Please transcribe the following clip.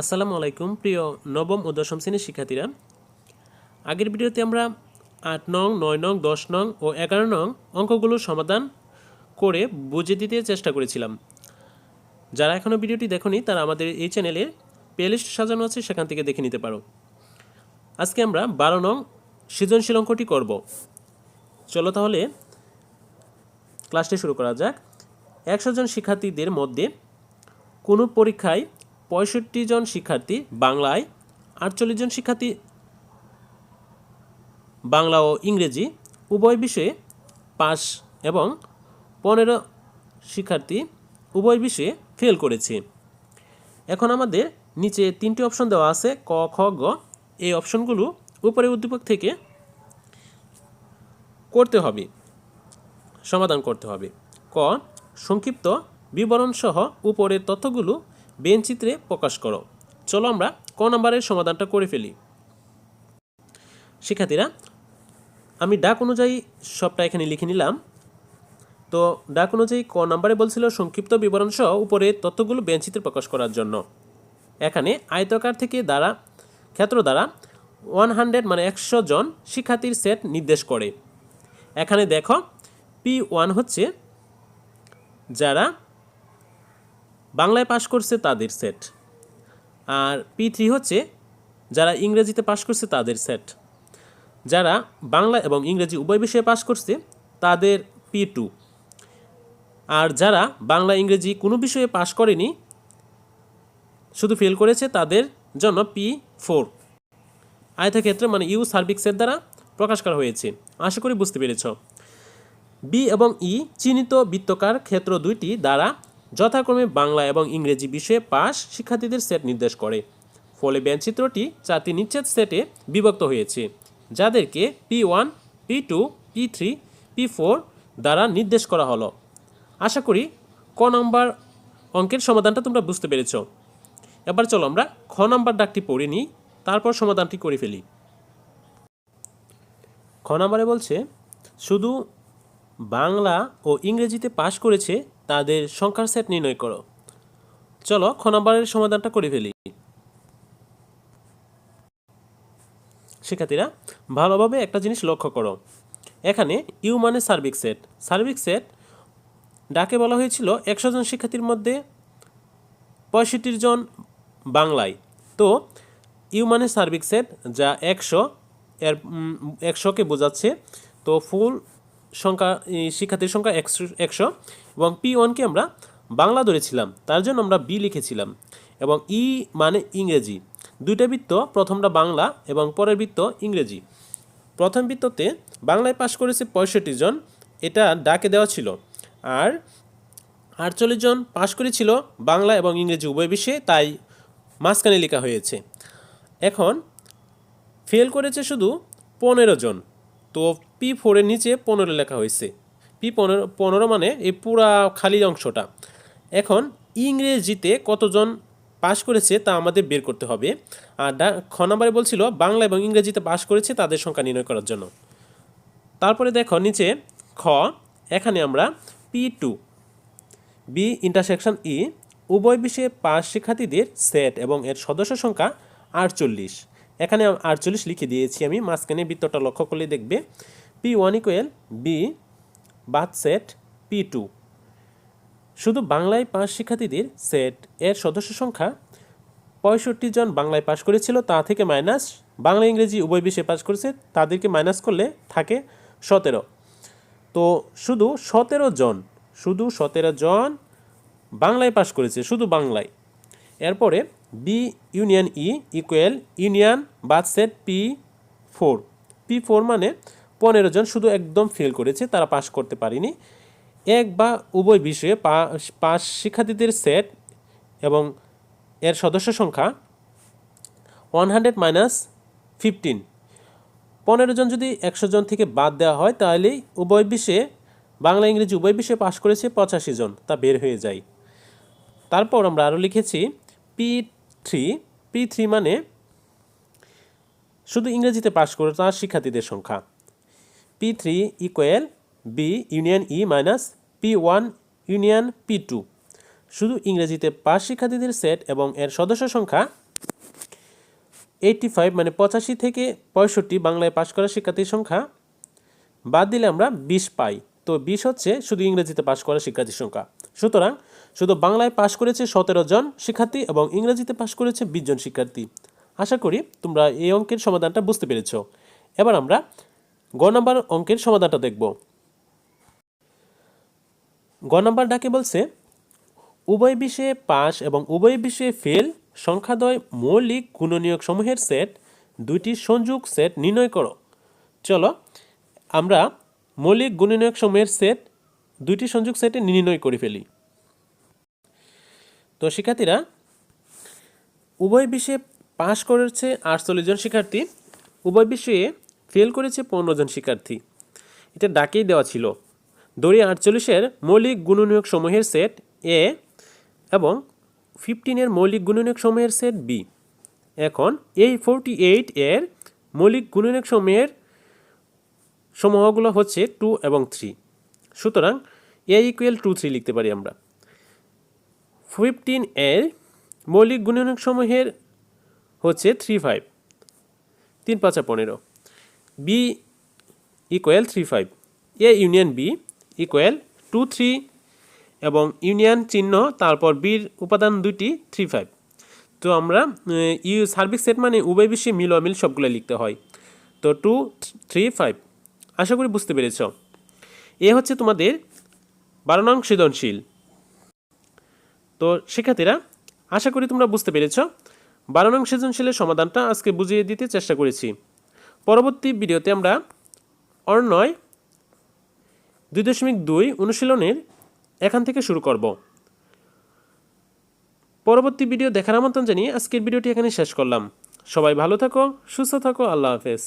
আসসালামু আলাইকুম, প্রিয় নবম ও দশম শ্রেণির শিক্ষার্থীরা। আগের ভিডিওতে আমরা আট নং, নয় নং, দশ নং ও এগারো নং অঙ্কগুলোর সমাধান করে বুঝে দিতে চেষ্টা করেছিলাম। যারা এখনও ভিডিওটি দেখনি, তারা আমাদের এই চ্যানেলে প্লেলিস্ট সাজানো আছে, সেখান থেকে দেখে নিতে পারো। আজকে আমরা বারো নং সৃজনশীল অঙ্কটি করব। চলো তাহলে ক্লাসটি শুরু করা যাক। একশো জন শিক্ষার্থীদের মধ্যে কোনো পরীক্ষায় পঁয়ষট্টি জন শিক্ষার্থী, বাংলায় আটচল্লিশ জন শিক্ষার্থী, বাংলা ও ইংরেজি, উভয় বিষয়ে পাস এবং পনেরো শিক্ষার্থী উভয় বিষয়ে ফেল করেছে। এখন আমাদের নিচে তিনটি অপশন দেওয়া আছে, ক, খ, গ। এই অপশনগুলো উপরে উদ্দীপক থেকে করতে হবে, সমাধান করতে হবে। ক, সংক্ষিপ্ত বিবরণ সহ উপরের তথ্যগুলো বেনচিত্রে প্রকাশ করো। চলো আমরা ক নম্বরের সমাধানটা করে ফেলি। শিক্ষার্থীরা, আমি ডাক অনুযায়ী সবটা এখানে লিখে নিলাম। তো ডাক অনুযায়ী ক নম্বরে বলছিল, সংক্ষিপ্ত বিবরণ সহ উপরে তথ্যগুলো বেঞ্চিত্রে প্রকাশ করার জন্য। এখানে আয়তকার থেকে দ্বারা, ক্ষেত্র দ্বারা ওয়ান হান্ড্রেড মানে একশো জন শিক্ষার্থীর সেট নির্দেশ করে। এখানে দেখো, পি ওয়ান হচ্ছে যারা বাংলায় পাশ করছে তাদের সেট আর পি থ্রি হচ্ছে যারা ইংরেজিতে পাশ করছে তাদের সেট যারা বাংলা এবং ইংরেজি উভয় বিষয়ে পাশ করছে তাদের পি টু আর যারা বাংলা, ইংরেজি কোনো বিষয়ে পাশ করেনি, শুধু ফেল করেছে তাদের জন্য পি ফোর আয়তক্ষেত্র মানে ইউ সার্ভিক্সের দ্বারা প্রকাশ করা হয়েছে। আশা করি বুঝতে পেরেছ। বি এবং ই চিহ্নিত বৃত্তকার ক্ষেত্র দুইটি দ্বারা যথাক্রমে বাংলা এবং ইংরেজি বিষয়ে পাস শিক্ষার্থীদের সেট নির্দেশ করে। ফলে ব্যঞ্চিত্রটি চারটি নিচ্ছেদ সেটে বিভক্ত হয়েছে, যাদেরকে P one, P two, P three, P four দ্বারা নির্দেশ করা হলো। আশা করি ক নম্বর অঙ্কের সমাধানটা তোমরা বুঝতে পেরেছ। এবার চলো আমরা খ নম্বর ডাকটি পড়ে নিই, তারপর সমাধানটি করে ফেলি। খ নম্বরে বলছে, শুধু বাংলা ও ইংরেজিতে পাশ করেছে তাদের সংখ্যার সেট নির্ণয় করো। চলো খ নম্বরের সমাধানটা করে ফেলি। শিক্ষার্থীরা, ভালোভাবে একটা জিনিস লক্ষ্য করো। এখানে ইউ মানে সার্বিক সেট। সার্বিক সেট ডাকে বলা হয়েছিল একশো জন শিক্ষার্থীর মধ্যে পঁয়ষট্টি জন বাংলায়। তো ইউ মানে সার্বিক সেট যা একশো, এর একশোকে বোঝাচ্ছে। তো ফুল সংখ্যা শিক্ষার্থীর সংখ্যা একশো একশো এবং পি ওয়ানকে আমরা বাংলা ধরেছিলাম। তার জন্য আমরা বি লিখেছিলাম এবং ই মানে ইংরেজি। দুইটা বৃত্ত, প্রথমটা বাংলা এবং পরের বৃত্ত ইংরেজি। প্রথম বৃত্ততে বাংলায় পাশ করেছে পঁয়ষট্টি জন, এটা ডাকে দেওয়া ছিল। আর আটচল্লিশ জন পাশ করেছিল বাংলা এবং ইংরেজি উভয় বিষয়ে, তাই মাঝখানে লেখা হয়েছে। এখন ফেল করেছে শুধু পনেরো জন। তো পি ফোরের নিচে পনেরো লেখা হয়েছে। পি পনেরো পনেরো মানে এই পুরা খালি অংশটা। এখন ইংরেজিতে কতজন পাশ করেছে তা আমাদের বের করতে হবে। আর খ নাম্বারে বলছিল, বাংলা এবং ইংরেজিতে পাশ করেছে তাদের সংখ্যা নির্ণয় করার জন্য। তারপরে দেখো নিচে খ, এখানে আমরা P two, B intersection E, উভয় বিষয়ে পাস শিক্ষার্থীদের সেট এবং এর সদস্য সংখ্যা আটচল্লিশ। এখানে আটচল্লিশ লিখে দিয়েছি আমি, মাঝখানে বৃত্তটা লক্ষ্য করলে দেখবে পি ওয়ান ইকুয়েল বি বাদ সেট পি টু শুধু বাংলায় পাস শিক্ষার্থীদের সেট এর সদস্য সংখ্যা পঁয়ষট্টি জন বাংলায় পাশ করেছিল, তা থেকে মাইনাস বাংলা, ইংরেজি উভয় বিষয়ে পাশ করেছে, তাদেরকে মাইনাস করলে থাকে সতেরো। তো শুধু সতেরো জন, শুধু সতেরো জন বাংলায় পাশ করেছে, শুধু বাংলায়। এরপরে B union E equal union বাদ set P four P four মানে পনেরো জন শুধু একদম ফেল করেছে, তারা পাশ করতে পারেনি। এক বা উভয় বিষয়ে পাস শিক্ষার্থীদের সেট এবং এর সদস্য সংখ্যা ওয়ান হান্ড্রেড মাইনাস ফিফটিন পনেরো জন যদি একশো জন থেকে বাদ দেওয়া হয়, তাহলে উভয় বিষয়ে, বাংলা, ইংরেজি উভয় বিষয়ে পাশ করেছে পঁচাশি জন, তা বের হয়ে যায়। তারপর আমরা আরও লিখেছি পি থ্রি পি থ্রি মানে শুধু ইংরেজিতে পাশ করে তার শিক্ষার্থীদের সংখ্যা। P three equal B union E minus P one union P two শুধু ইংরেজিতে পাস শিক্ষার্থীদের সেট এবং এর সদস্য সংখ্যা এইটটি ফাইভ মানে পঁচাশি থেকে পঁয়ষট্টি বাংলায় পাশ করা শিক্ষার্থীর সংখ্যা। বাদ দিলে আমরা বিশ পাই। তো বিশ হচ্ছে শুধু ইংরেজিতে পাশ করা শিক্ষার্থীর সংখ্যা। সুতরাং শুধু বাংলায় পাশ করেছে সতেরো জন শিক্ষার্থী এবং ইংরেজিতে পাশ করেছে বিশ জন শিক্ষার্থী। আশা করি তোমরা এই অঙ্কের সমাধানটা বুঝতে পেরেছ। এবার আমরা গ নাম্বার অঙ্কের সমাধানটা দেখব। গ নাম্বার ডাকে বলছে, উভয় বিষয়ে পাস এবং উভয় বিষয়ে ফেল সংখ্যাদ্বয় মৌলিক গুণনীয়ক সমূহের সেট দুইটি সংযোগ সেট নির্ণয় করো। চলো আমরা মৌলিক গুণনীয়ক সমূহের সেট দুইটি সংযোগ সেটে নির্ণয় করে ফেলি। তো শিক্ষার্থীরা, উভয় বিষয়ে পাশ করেছে আটচল্লিশ জন শিক্ষার্থী, উভয় বিষয়ে ফেল করেছে পনেরো জন শিক্ষার্থী। এটা ডাকেই দেওয়া ছিল। দড়ি আটচল্লিশের মৌলিক গুণনীয়ক সমূহের সেট এ এবং ফিফটিনের মৌলিক গুণনীয়ক সমূহের সেট বি এখন এই ফোরটি এইট এর মৌলিক গুণনীয়ক সমূহের সমূহগুলো হচ্ছে টু এবং থ্রি সুতরাং এ ইকুয়াল টু থ্রি লিখতে পারি আমরা। ফিফটিন এর মৌলিক গুণনীয়ক সমূহের হচ্ছে থ্রি ফাইভ তিন পাঁচা পনেরো। B equal three five A union B equal two three এবং ইউনিয়ন চিহ্ন তারপর বির উপাদান দুইটি থ্রি ফাইভ তো আমরা ইউ সার্ভিস সেট মানে উভয় বিষয়ে মিল অমিল সবগুলো লিখতে হয়। তো টু থ্রি ফাইভ আশা করি বুঝতে পেরেছ। এ হচ্ছে তোমাদের বারো নং সৃজনশীল তো শিক্ষার্থীরা, আশা করি তোমরা বুঝতে পেরেছ বারো নং সৃজনশীলের সমাধানটা আজকে বুঝিয়ে দিতে চেষ্টা করেছি। পরবর্তী ভিডিওতে আমরা অর্ণয় দুই দশমিক দুই অনুশীলনের এখান থেকে শুরু করব। পরবর্তী ভিডিও দেখার আমন্ত্রণ জানিয়ে আজকের ভিডিওটি এখানে শেষ করলাম। সবাই ভালো থাকো, সুস্থ থাকো, আল্লাহ হাফেজ।